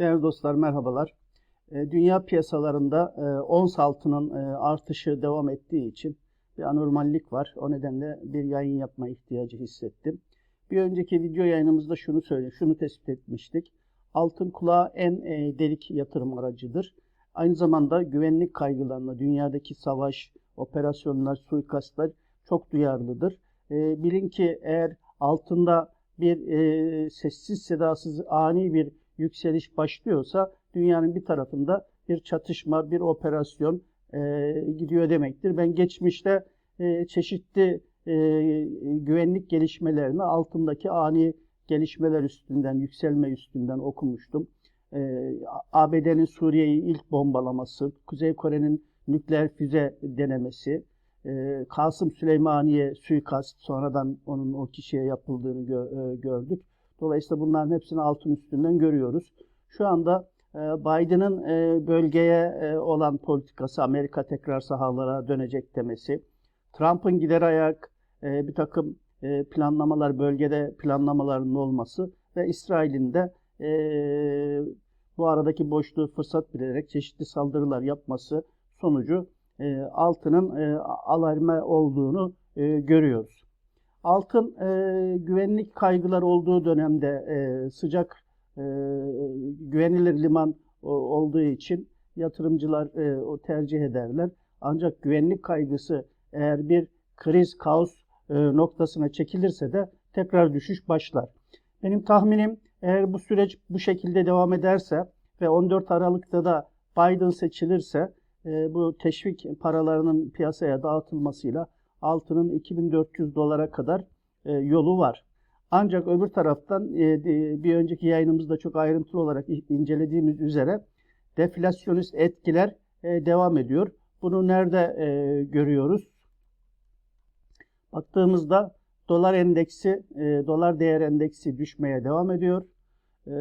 Değerli dostlar merhabalar. E, Dünya piyasalarında e, ons altının e, artışı devam ettiği için bir anormallik var. O nedenle bir yayın yapma ihtiyacı hissettim. Bir önceki video yayınımızda şunu söyle, şunu tespit etmiştik. Altın kulağı en e, delik yatırım aracıdır. Aynı zamanda güvenlik kaygılarına, dünyadaki savaş, operasyonlar, suikastlar çok duyarlıdır. Bilin ki eğer altında bir sessiz sedasız ani bir yükseliş başlıyorsa dünyanın bir tarafında bir çatışma, bir operasyon e, gidiyor demektir. Ben geçmişte e, çeşitli e, güvenlik gelişmelerini altındaki ani gelişmeler üstünden, yükselme üstünden okumuştum. E, ABD'nin Suriye'yi ilk bombalaması, Kuzey Kore'nin nükleer füze denemesi, e, Kasım Süleymaniye suikast sonradan onun o kişiye yapıldığını gö- e, gördük. Dolayısıyla bunların hepsini altın üstünden görüyoruz. Şu anda e, Biden'ın e, bölgeye e, olan politikası, Amerika tekrar sahalara dönecek demesi, Trump'ın gider ayak bir takım planlamalar, bölgede planlamaların olması ve İsrail'in de bu aradaki boşluğu fırsat bilerek çeşitli saldırılar yapması sonucu altının alarme olduğunu görüyoruz. Altın e, güvenlik kaygılar olduğu dönemde e, sıcak e, güvenilir liman o, olduğu için yatırımcılar e, o tercih ederler. Ancak güvenlik kaygısı eğer bir kriz, kaos e, noktasına çekilirse de tekrar düşüş başlar. Benim tahminim eğer bu süreç bu şekilde devam ederse ve 14 Aralık'ta da Biden seçilirse e, bu teşvik paralarının piyasaya dağıtılmasıyla altının 2400 dolara kadar e, yolu var. Ancak öbür taraftan e, bir önceki yayınımızda çok ayrıntılı olarak incelediğimiz üzere deflasyonist etkiler e, devam ediyor. Bunu nerede e, görüyoruz? Baktığımızda dolar endeksi, e, dolar değer endeksi düşmeye devam ediyor. E,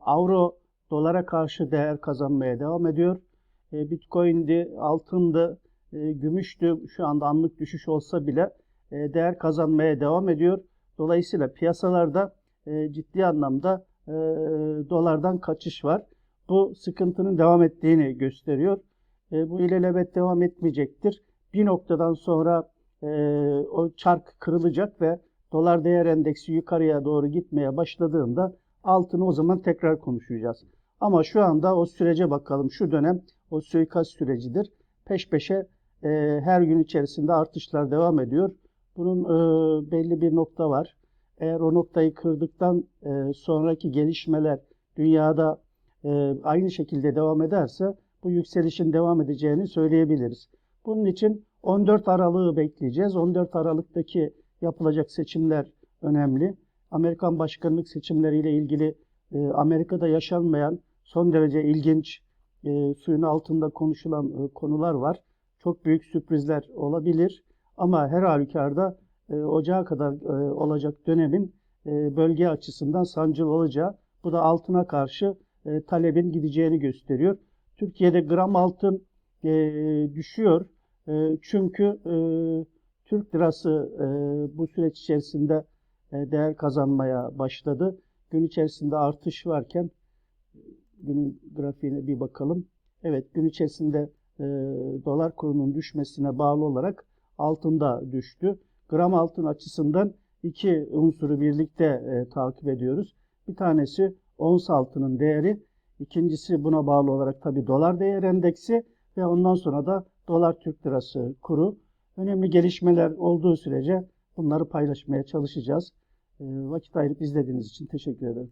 avro dolara karşı değer kazanmaya devam ediyor. E, Bitcoin'di, altındı, e, gümüştü. Şu anda anlık düşüş olsa bile e, değer kazanmaya devam ediyor. Dolayısıyla piyasalarda e, ciddi anlamda e, dolardan kaçış var. Bu sıkıntının devam ettiğini gösteriyor. Bu ilelebet devam etmeyecektir. Bir noktadan sonra o çark kırılacak ve dolar değer endeksi yukarıya doğru gitmeye başladığında altını o zaman tekrar konuşacağız. Ama şu anda o sürece bakalım. Şu dönem o suikast sürecidir. Peş peşe e, her gün içerisinde artışlar devam ediyor. Bunun e, belli bir nokta var. Eğer o noktayı kırdıktan e, sonraki gelişmeler dünyada e, aynı şekilde devam ederse bu yükselişin devam edeceğini söyleyebiliriz. Bunun için 14 Aralık'ı bekleyeceğiz. 14 Aralık'taki yapılacak seçimler önemli. Amerikan başkanlık seçimleriyle ilgili e, Amerika'da yaşanmayan son derece ilginç e, suyun altında konuşulan e, konular var. Çok büyük sürprizler olabilir. Ama her halükarda e, ocağa kadar e, olacak dönemin e, bölge açısından sancılı olacağı, bu da altına karşı e, talebin gideceğini gösteriyor. Türkiye'de gram altın e, düşüyor. E, çünkü e, Türk lirası e, bu süreç içerisinde e, değer kazanmaya başladı. Gün içerisinde artış varken günün grafiğine bir bakalım. Evet gün içerisinde e, dolar kurunun düşmesine bağlı olarak altında düştü. Gram altın açısından iki unsuru birlikte e, takip ediyoruz. Bir tanesi ons altının değeri, ikincisi buna bağlı olarak tabi dolar değer endeksi ve ondan sonra da dolar Türk lirası kuru. Önemli gelişmeler olduğu sürece bunları paylaşmaya çalışacağız. E, vakit ayırıp izlediğiniz için teşekkür ederim.